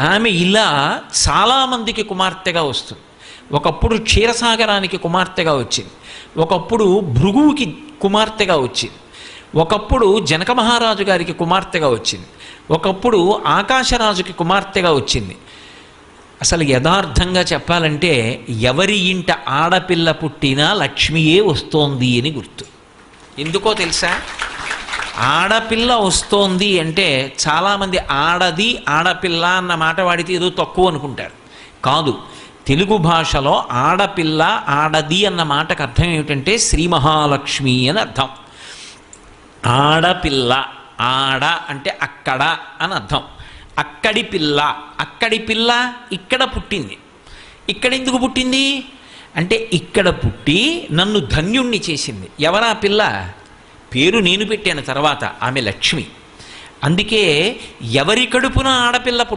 ఆమె ఇలా చాలామందికి కుమార్తెగా వస్తుంది. ఒకప్పుడు క్షీరసాగరానికి కుమార్తెగా వచ్చింది. ఒకప్పుడు భృగువుకి కుమార్తెగా వచ్చింది. ఒకప్పుడు జనక మహారాజు గారికి కుమార్తెగా వచ్చింది. ఒకప్పుడు ఆకాశరాజుకి కుమార్తెగా వచ్చింది. అసలు యథార్థంగా చెప్పాలంటే ఎవరి ఇంట ఆడపిల్ల పుట్టినా లక్ష్మియే వస్తోంది అని గుర్తు. ఎందుకో తెలుసా? ఆడపిల్ల వస్తోంది అంటే చాలామంది ఆడది ఆడపిల్ల అన్న మాట వాడితే ఏదో తక్కువ అనుకుంటారు. కాదు తెలుగు భాషలో ఆడపిల్ల ఆడది అన్న మాటకు అర్థం ఏమిటంటే శ్రీ మహాలక్ష్మి అని అర్థం. ఆడపిల్ల ఆడ అంటే అక్కడ అని అర్థం. అక్కడి పిల్ల అక్కడి పిల్ల ఇక్కడ పుట్టింది. ఇక్కడ ఎందుకు పుట్టింది? అంటే ఇక్కడ పుట్టి నన్ను ధన్యుణ్ణి చేసింది. ఎవరా పిల్ల? పేరు నేను పెట్టాను తర్వాత ఆమె లక్ష్మి. అందుకే ఎవరి కడుపున ఆడపిల్ల పుట్ట